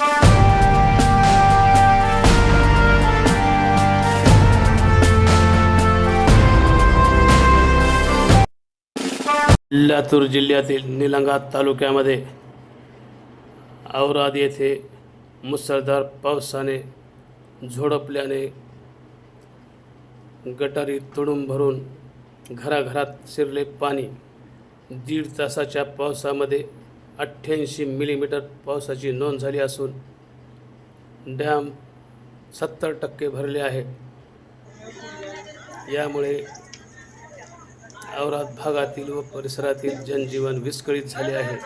लातूर जिल्ह्यातील निलंगा तालुक्यामध्ये औराद येथे मुसळधार पावसाने झोडपल्याने गटारी तुडूंब भरून घराघरात शिरले पाणी. दीड तासाच्या पावसामध्ये अठ्ठ्याऐंशी मिलीमीटर पावसाची नोंद झाली असून डॅम सत्तर टक्के भरले आहे. यामुळे औरात भागातील व परिसरातील जनजीवन विस्कळीत झाले आहे.